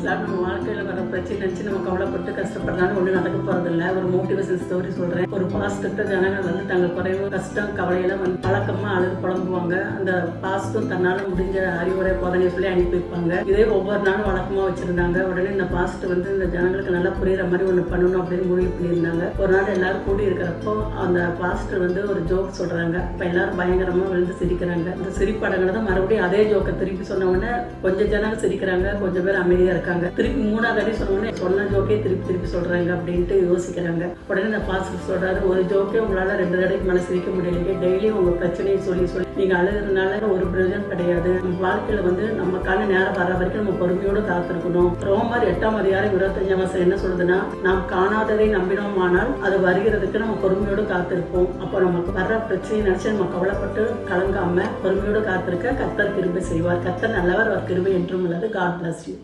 எல்லாரும் நம்ம வாழ்க்கையில் வர பிரச்சனை நினச்சி நம்ம கவலைப்பட்டு கஷ்டப்படலாம்னு ஒன்றும் நடக்க போகிறதில்ல ஒரு மோட்டிவேஷன் ஸ்டோரி சொல்கிறேன் ஒரு பாஸ்ட் ஜனங்கள் வந்து தங்கள் குறைவு கஷ்டம் கவலையெல்லாம் வந்து பழக்கமாக அழுது புலம்புவாங்க. அந்த பாஸ்டும் தன்னால் முடிஞ்ச அறிவுரை போதனையை சொல்லி அனுப்பி வைப்பாங்க. இதே ஒவ்வொரு நாளும் வழக்கமாக வச்சுருந்தாங்க. உடனே இந்த பாஸ்ட் வந்து இந்த ஜனங்களுக்கு நல்லா புரியுற மாதிரி ஒன்று பண்ணணும் அப்படின்னு முடிவு பண்ணியிருந்தாங்க. ஒரு நாள் எல்லாரும் கூடி இருக்கிறப்போ அந்த பாஸ்டர் வந்து ஒரு ஜோக் சொல்கிறாங்க இப்போ எல்லாரும் பயங்கரமாக விழுந்து சிரிக்கிறாங்க. அந்த சிரிப்படங்களை தான் மறுபடியும் அதே ஜோக்கை திருப்பி சொன்ன உடனே கொஞ்சம் ஜனங்க சிரிக்கிறாங்க. கொஞ்சம் பேர் அமைதியாக இருக்காங்க. திருப்பி மூணாவது அடி சொன்ன சொன்ன ஜோக்கே திருப்பி திருப்பி சொல்றாங்க அப்படின்ட்டு யோசிக்கிறாங்க. உடனே இந்த பாஸ்டர் சொல்றாரு. ஒரு ஜோக்கே உங்களால ரெண்டு தடவைக்கு மனசு சிரிக்க முடியலையே டெய்லியும் உங்க பிரச்சனையை சொல்லி சொல்லி. நீங்க அழுகிறதுனால ஒரு பிரயோஜனம் கிடையாது. வாழ்க்கையில் வாழ்க்கையில வந்து நமக்கான நேரம் வர வரைக்கும் நம்ம பொறுமையோடு காத்திருக்கணும். ரோமர் எட்டாம் அதிகாரம் இருபத்தஞ்சாம் வருஷம் என்ன சொல்லுதுன்னா நாம் காணாததை நம்பினோமானால் அது வருகிறதுக்கு நம்ம பொறுமையோடு காத்திருப்போம். அப்போ நமக்கு வர்ற பிரச்சனையை நினைச்சு நம்ம கவலைப்பட்டு கலங்காம பொறுமையோடு காத்திருக்க கத்தர் கிருபை செய்வார். கத்தர் நல்லவர் அவர் கிருபை என்றும் உள்ளது. God bless you